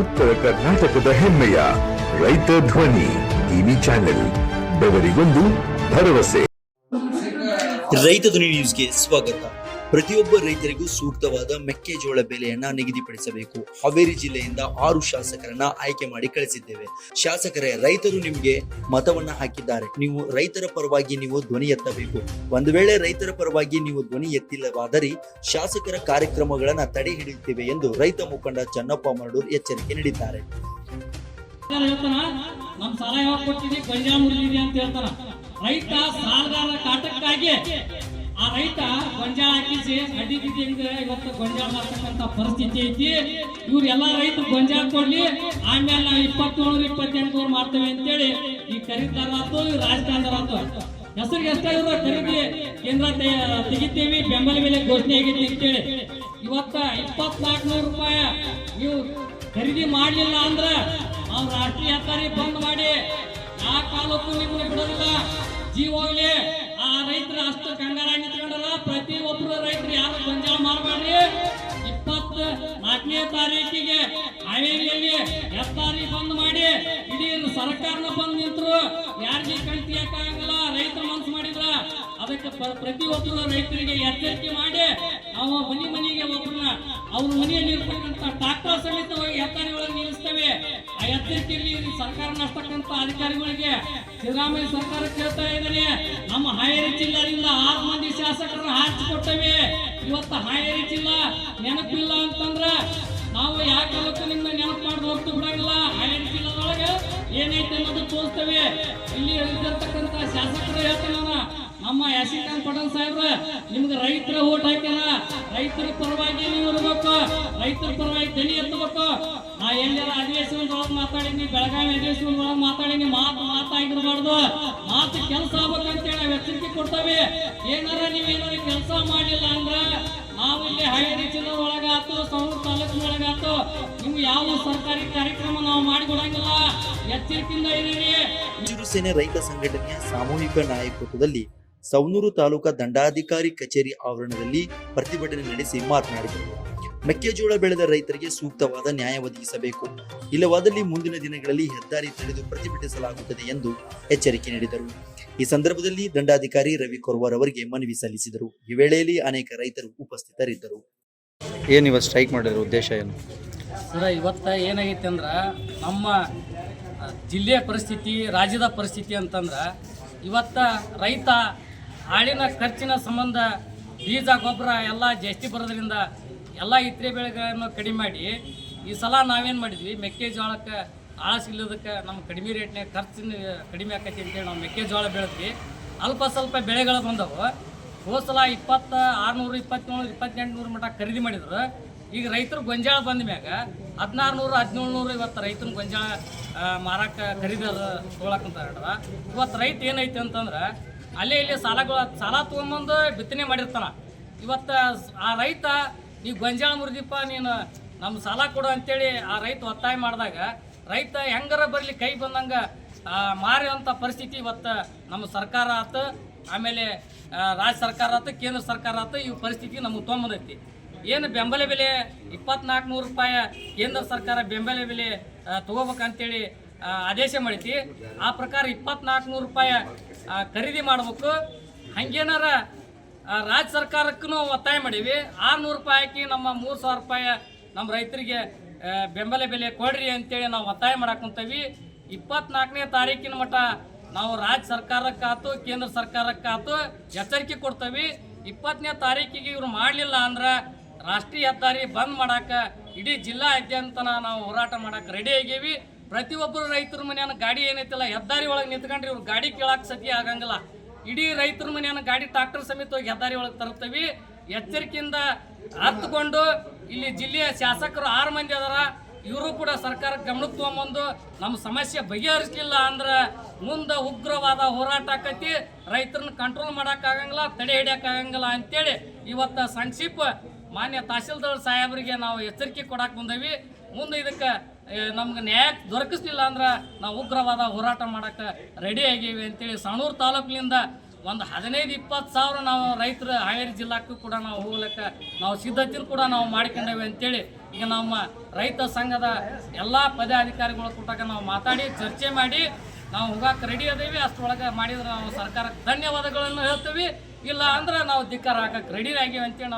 ಉತ್ತರ ಕರ್ನಾಟಕದ ಹೆಮ್ಮೆಯ ರೈತ ಧ್ವನಿ ಟಿವಿ ಚಾನೆಲ್ ಬೆವರಿಗೊಂದು ಭರವಸೆ ರೈತ ಧ್ವನಿ ನ್ಯೂಸ್ಗೆ ಸ್ವಾಗತ ಪ್ರತಿಯೊಬ್ಬ ರೈತರಿಗೂ ಸೂಕ್ತವಾದ ಮೆಕ್ಕೆಜೋಳ ಬೆಲೆಯನ್ನ ನಿಗದಿಪಡಿಸಬೇಕು. ಹಾವೇರಿ ಜಿಲ್ಲೆಯಿಂದ ಆರು ಶಾಸಕರನ್ನ ಆಯ್ಕೆ ಮಾಡಿ ಕಳಿಸಿದ್ದೇವೆ. ಶಾಸಕರೇ, ರೈತರು ನಿಮಗೆ ಮತವನ್ನ ಹಾಕಿದ್ದಾರೆ. ನೀವು ರೈತರ ಪರವಾಗಿ ನೀವು ಧ್ವನಿ ಎತ್ತಬೇಕು. ಒಂದು ವೇಳೆ ರೈತರ ಪರವಾಗಿ ನೀವು ಧ್ವನಿ ಎತ್ತಿಲ್ಲವಾದರೆ ಶಾಸಕರ ಕಾರ್ಯಕ್ರಮಗಳನ್ನ ತಡೆ ಹಿಡಿಯುತ್ತೇವೆ ಎಂದು ರೈತ ಮುಖಂಡ ಚನ್ನಪ್ಪ ಮರಡೂರ್ ಎಚ್ಚರಿಕೆ ನೀಡಿದ್ದಾರೆ. ರೈತ ಸಾಲಗಾರರ ಕಾಟಕ್ಕಾಗಿ ಆ ರೈತ ಗೊಂಜಾಳ ಹಾಕಿಸಿ ಅಡ್ಡಿದ್ದಿಂದ ಇವತ್ತು ಗೊಂಜಾಳ ಮಾಡ್ತಕ್ಕಂತ ಪರಿಸ್ಥಿತಿ ಐತಿ. ಇವ್ರು ಎಲ್ಲಾ ರೈತರು ಗೊಂಜಾಳ ಕೊಡ್ಲಿ, ಆಮೇಲೆ ನಾವು ಇಪ್ಪತ್ತೇಳು ಇಪ್ಪತ್ತೆಂಟು ಮಾಡ್ತೇವೆ ಅಂತೇಳಿ ಈ ಖರೀದಾರಾತು ಈ ರಾಜಕಾರಣದಾರಾತು ಹೆಸರು ಎಷ್ಟ ಇವರು ಖರೀದಿ ಕೇಂದ್ರ ತೆಗಿತೀವಿ, ಬೆಂಬಲ ಬೆಲೆ ಘೋಷಣೆ ಆಗೈತಿ ಅಂತೇಳಿ. ಇವತ್ತ ಇಪ್ಪತ್ನಾಲ್ಕು ನೂರು ರೂಪಾಯಿ ನೀವು ಖರೀದಿ ಮಾಡಲಿಲ್ಲ ಅಂದ್ರ ನಾವು ರಾಷ್ಟ್ರೀಯ ಹೆದ್ದಾರಿ ಬಂದ್ ಮಾಡಿ, ಆ ಕಾಲಕ್ಕೂ ನಿಮ್ಮನ್ನ ಬಿಡೋದಿಲ್ಲ. ಜೀವ ಹೋಗ್ಲಿ ಮಾಡಬೇಡ್ರಿ ಇಪ್ಪತ್ತ ನಾಲ್ಕನೇ ತಾರೀಕಿಗೆ ಹಾವೇರಿಯಲ್ಲಿ ಹೆದ್ದಾರಿ ಬಂದ್ ಮಾಡಿ ಇಡೀ ಸರ್ಕಾರನ ಬಂದ್ ನಿಂತರು. ಯಾರಿಗೆ ಕಣ್ ಆಗಲ್ಲ ರೈತರು ಮನ್ಸು ಮಾಡಿದ್ರ ಅದಕ್ಕೆ ಪ್ರತಿ ಪ್ರತಿಯೊಬ್ಬರು ರೈತರಿಗೆ ಎಚ್ಚರಿಕೆ ಮಾಡಿ ನಾವು ಮನೆ ಮನೆಗೆ ಒಬ್ಬರನ್ನ ಅವ್ರ ಮನೆಯಲ್ಲಿ ಇರ್ತಕ್ಕಂಥ ಟ್ರಾಕ್ಟರ್ ಸಮೇತ ಹೋಗಿ ಹೆದ್ದಾರಿ ಒಳಗೆ ನಿಲ್ಲಿಸ್ತೇವೆ. ಆ ಎಚ್ಚರಿಕೆಯಲ್ಲಿ ಸರ್ಕಾರ ನಡ್ತಕ್ಕಂಥ ಅಧಿಕಾರಿಗಳಿಗೆ ಸಿದ್ದರಾಮಯ್ಯ ಸರ್ಕಾರ ಕೇಳ್ತಾ ಇದ್ದಾನೆ ನಮ್ಮ ಹಾವೇರಿ ಜಿಲ್ಲೆಯಿಂದ ಆರು ಮಂದಿ ಶಾಸಕರನ್ನು ಹಾಕಿಕೊಟ್ಟವೆ ಇವತ್ತು ಹಾಯ ಜಿಲ್ಲಾ ನೆನಪಿಲ್ಲ ಅಂತಂದ್ರ ನಾವು ಯಾಕೆ ಕಾಲಕ್ಕೂ ನಿಮ್ಮ ನೆನಪು ಮಾಡಿ ಹೋಗ್ತು ಬಿಡಂಗಿಲ್ಲ? ಹಾಯ ಜಿಲ್ಲಾದೊಳಗೆ ಏನೈತೆ ಅನ್ನೋದು ತೋರಿಸ್ತೇವೆ. ಇಲ್ಲಿ ಇರ್ತಕ್ಕಂಥ ಶಾಸಕರು ಹೇಳ್ತೇನೆ ನಮ್ಮ ಯಶಿಕಾಂತ್ ಪಟೇಲ್ ಸಾಹೇಬ್ರ, ನಿಮ್ಗೆ ರೈತರ ಓಟ್ ಹಾಕ್ಯಾರ. ರೈತರ ಪರವಾಗಿ ನೀವು ಇರ್ಬೇಕು. ರೈತರ ಪರವಾಗಿ ದನಿ ಎತ್ತಬೇಕು. ನಾ ಎಲ್ಲೆಲ್ಲ ಅಧಿವೇಶನದೊಳಗೆ ಮಾತಾಡೀನಿ, ಬೆಳಗಾವಿ ಅಧಿವೇಶನದೊಳಗೆ ಮಾತಾಡೀನಿ, ಮಾತು ಮಾತಾಗಿರ್ಬಾರ್ದು. ಮಾತು ಕೆಲಸ ಎಚ್ಚರಿಕೆ ಕೊಡ್ತೇವೆ. ಏನಾರ ನೀವೇನಾರ ಕೆಲಸ ಮಾಡಿಲ್ಲ ಅಂದ್ರ ನಾವು ಇಲ್ಲಿ ಹಾವೇರಿ ಜಿಲ್ಲೆ ಒಳಗಾತು, ಸೌರ ತಾಲೂಕಿನೊಳಗಾತು ನೀವು ಯಾವ ಸರ್ಕಾರಿ ಕಾರ್ಯಕ್ರಮ ನಾವು ಮಾಡಿಕೊಡಂಗಿಲ್ಲ. ಎಚ್ಚರಿಕೆಯಿಂದ ಇರೀರಿ. ಹಸಿರು ಸೇನೆ ರೈತ ಸಂಘಟನೆಯ ಸಾಮೂಹಿಕ ನಾಯಕತ್ವದಲ್ಲಿ ಸವನೂರು ತಾಲೂಕಾ ದಂಡಾಧಿಕಾರಿ ಕಚೇರಿ ಆವರಣದಲ್ಲಿ ಪ್ರತಿಭಟನೆ ನಡೆಸಿ ಮಾತನಾಡಿದರು. ಮೆಕ್ಕೆಜೋಳ ಬೆಳೆದ ರೈತರಿಗೆ ಸೂಕ್ತವಾದ ನ್ಯಾಯ ಒದಗಿಸಬೇಕು. ಇಲ್ಲವಾದಲ್ಲಿ ಮುಂದಿನ ದಿನಗಳಲ್ಲಿ ಹೆದ್ದಾರಿ ತಡೆದು ಪ್ರತಿಭಟಿಸಲಾಗುತ್ತದೆ ಎಂದು ಎಚ್ಚರಿಕೆ ನೀಡಿದರು. ಈ ಸಂದರ್ಭದಲ್ಲಿ ದಂಡಾಧಿಕಾರಿ ರವಿ ಕೊರ್ವಾರ್ ಅವರಿಗೆ ಮನವಿ ಸಲ್ಲಿಸಿದರು. ಈ ವೇಳೆಯಲ್ಲಿ ಅನೇಕ ರೈತರು ಉಪಸ್ಥಿತರಿದ್ದರು. ಏನು ಇವತ್ತು ಸ್ಟ್ರೈಕ್ ಮಾಡಿದ್ರ ಉದ್ದೇಶ ಏನು? ಸರ ಇವತ್ತು ಏನಾಗೈತೆ ಅಂದ್ರೆ ನಮ್ಮ ಜಿಲ್ಲೆಯ ಪರಿಸ್ಥಿತಿ ರಾಜ್ಯದ ಪರಿಸ್ಥಿತಿ ಅಂತಂದ್ರೆ ಇವತ್ತು ರೈತ ಹಾಳಿನ ಖರ್ಚಿನ ಸಂಬಂಧ ಬೀಜ ಗೊಬ್ಬರ ಎಲ್ಲ ಜಾಸ್ತಿ ಬರೋದ್ರಿಂದ ಎಲ್ಲ ಇತರೆ ಬೆಳೆಗಳನ್ನು ಕಡಿಮೆ ಮಾಡಿ ಈ ಸಲ ನಾವೇನು ಮಾಡಿದ್ವಿ? ಮೆಕ್ಕೆಜೋಳಕ್ಕೆ ಆಳ ಸಿಲ್ಲದಕ್ಕೆ ನಮ್ಮ ಕಡಿಮೆ ರೇಟ್ನಾಗ ಖರ್ಚಿನ ಕಡಿಮೆ ಆಕೈತಿ ಅಂತೇಳಿ ನಾವು ಮೆಕ್ಕೆಜೋಳ ಬೆಳೆದ್ವಿ. ಅಲ್ಪ ಸ್ವಲ್ಪ ಬೆಳೆಗಳು ಬಂದವು. ಹೋದ ಸಲ ಇಪ್ಪತ್ತ ಆರುನೂರು ಇಪ್ಪತ್ತೇಳು ಇಪ್ಪತ್ತೆಂಟು ನೂರು ಮಟ್ಟ ಖರೀದಿ ಮಾಡಿದ್ರು. ಈಗ ರೈತರು ಗೊಂಜಾಳ ಬಂದ ಮ್ಯಾಗ ಹದಿನಾರು ನೂರು ಹದಿನೇಳು ನೂರು ಇವತ್ತು ರೈತನ ಗೊಂಜಾಳ ಮಾರಾಕ ಖರೀದಿ ತೊಗೊಳಕಂತಾರ ಇವತ್ತು ರೈತ ಏನೈತೆ ಅಂತಂದ್ರೆ ಅಲ್ಲೇ ಇಲ್ಲಿ ಸಾಲಗಳು, ಸಾಲ ತೊಗೊಂಬಂದು ಬಿತ್ತನೆ ಮಾಡಿರ್ತಾನೆ. ಇವತ್ತು ಆ ರೈತ ನೀವು ಗೊಂಜಾಳ ಮುರಿದಿಪ್ಪ, ನೀನು ನಮ್ಮ ಸಾಲ ಕೊಡು ಅಂತೇಳಿ ಆ ರೈತ ಒತ್ತಾಯ ಮಾಡಿದಾಗ ರೈತ ಹೆಂಗಾರ ಬರಲಿ ಕೈ ಬಂದಂಗ ಮಾರುವಂಥ ಪರಿಸ್ಥಿತಿ ಇವತ್ತು ನಮ್ಮ ಸರ್ಕಾರ ಆತು, ಆಮೇಲೆ ರಾಜ್ಯ ಸರ್ಕಾರ ಆತು, ಕೇಂದ್ರ ಸರ್ಕಾರ ಆತು, ಈ ಪರಿಸ್ಥಿತಿ ನಮಗೆ ತೊಗೊಂಬಂದೈತಿ ಏನು ಬೆಂಬಲ ಬೆಲೆ ಇಪ್ಪತ್ನಾಲ್ಕು ನೂರು ರೂಪಾಯಿ ಕೇಂದ್ರ ಸರ್ಕಾರ ಬೆಂಬಲ ಬೆಲೆ ತೊಗೋಬೇಕಂತೇಳಿ ಆದೇಶ ಮಾಡೈತಿ ಆ ಪ್ರಕಾರ ಇಪ್ಪತ್ನಾಲ್ಕು ನೂರು ರೂಪಾಯಿ ಖರೀದಿ ಮಾಡ್ಬೇಕು. ಹಂಗೇನಾರ ರಾಜ್ಯ ಸರ್ಕಾರಕ್ಕೂ ಒತ್ತಾಯ ಮಾಡೀವಿ. ಆರುನೂರು ರೂಪಾಯಿ ಹಾಕಿ ನಮ್ಮ ಮೂರು ಸಾವಿರ ರೂಪಾಯಿ ನಮ್ಮ ರೈತರಿಗೆ ಬೆಂಬಲ ಬೆಲೆ ಕೊಡ್ರಿ ಅಂತೇಳಿ ನಾವು ಒತ್ತಾಯ ಮಾಡಾಕುಂತೀವಿ ಇಪ್ಪತ್ನಾಲ್ಕನೇ ತಾರೀಕಿನ ಮಟ್ಟ ನಾವು ರಾಜ್ಯ ಸರ್ಕಾರಕ್ಕಾತು, ಕೇಂದ್ರ ಸರ್ಕಾರಕ್ಕಾತು ಎಚ್ಚರಿಕೆ ಕೊಡ್ತೀವಿ. ಇಪ್ಪತ್ತನೇ ತಾರೀಕಿಗೆ ಇವ್ರು ಮಾಡಲಿಲ್ಲ ಅಂದ್ರೆ ರಾಷ್ಟ್ರೀಯ ಹೆದ್ದಾರಿ ಬಂದ್ ಮಾಡಾಕ ಇಡೀ ಜಿಲ್ಲಾದ್ಯಂತ ನಾವು ಹೋರಾಟ ಮಾಡಕ್ಕೆ ರೆಡಿ ಆಗೀವಿ. ಪ್ರತಿಯೊಬ್ಬರು ರೈತರ ಮನೆಯನ್ನು ಗಾಡಿ ಏನೈತಿಲ್ಲ, ಹೆದ್ದಾರಿ ಒಳಗೆ ನಿಂತ್ಕೊಂಡ್ರೆ ಇವ್ರು ಗಾಡಿ ಕೇಳಕ್ಕೆ ಸತಿ ಆಗಂಗಿಲ್ಲ. ಇಡೀ ರೈತರ ಮನೆಯನ್ನು ಗಾಡಿ ಟ್ರಾಕ್ಟರ್ ಸಮೇತ ಹೆದ್ದಾರಿ ಒಳಗೆ ತರ್ತೇವೆ ಎಚ್ಚರಿಕೆಯಿಂದ ಹತ್ತುಕೊಂಡು ಇಲ್ಲಿ ಜಿಲ್ಲೆಯ ಶಾಸಕರು ಆರು ಮಂದಿ ಅದಾರ. ಇವರು ಕೂಡ ಸರ್ಕಾರ ಗಮನಕ್ಕೆ ತಗೊಂಬಂದು ನಮ್ಮ ಸಮಸ್ಯೆ ಬಗೆಹರಿಸಲಿಲ್ಲ ಅಂದ್ರೆ ಮುಂದೆ ಉಗ್ರವಾದ ಹೋರಾಟ ಆಕತಿ. ರೈತರನ್ನ ಕಂಟ್ರೋಲ್ ಮಾಡೋಕ್ಕಾಗಂಗಿಲ್ಲ, ತಡೆ ಹಿಡಿಯೋಕ್ಕಾಗಂಗಿಲ್ಲ ಅಂತೇಳಿ ಇವತ್ತು ಸಂಕ್ಷಿಪ್ ಮಾನ್ಯ ತಹಸೀಲ್ದಾರ್ ಸಾಹೇಬರಿಗೆ ನಾವು ಎಚ್ಚರಿಕೆ ಕೊಡಕ್ಕೆ ಬಂದೇವಿ. ಮುಂದೆ ಇದಕ್ಕೆ ನಮ್ಗೆ ನ್ಯಾಯ ದೊರಕಿಸ್ಲಿಲ್ಲ ಅಂದ್ರೆ ನಾವು ಉಗ್ರವಾದ ಹೋರಾಟ ಮಾಡಕ್ಕೆ ರೆಡಿ ಆಗೀವಿ ಅಂತೇಳಿ, ಸಣೂರು ತಾಲೂಕಿನಿಂದ ಒಂದು ಹದಿನೈದು ಇಪ್ಪತ್ತು ಸಾವಿರ ನಾವು ರೈತರ ಹಾವೇರಿ ಜಿಲ್ಲಾಕ್ಕೂ ಕೂಡ ನಾವು ಹೋಗ್ಲಿಕ್ಕೆ ನಾವು ಸಿದ್ಧತೆಯನ್ನು ಕೂಡ ನಾವು ಮಾಡ್ಕೊಂಡೇವೆ ಅಂತೇಳಿ ಈಗ ನಮ್ಮ ರೈತ ಸಂಘದ ಎಲ್ಲ ಪದಾಧಿಕಾರಿಗಳ ಕೂಟಾಗ ನಾವು ಮಾತಾಡಿ, ಚರ್ಚೆ ಮಾಡಿ, ನಾವು ಹೋಗಕ್ಕೆ ರೆಡಿ ಅದೇವಿ. ಅಷ್ಟರೊಳಗೆ ಮಾಡಿದ್ರೆ ನಾವು ಸರ್ಕಾರಕ್ಕೆ ಧನ್ಯವಾದಗಳನ್ನು ಹೇಳ್ತೀವಿ. ಇಲ್ಲ ಅಂದ್ರೆ ನಾವು ಧಿಕ್ಕಾರ ಹಾಕಕ್ಕೆ ರೆಡಿ ಆಗಿವಿ ಅಂತೇಳಿ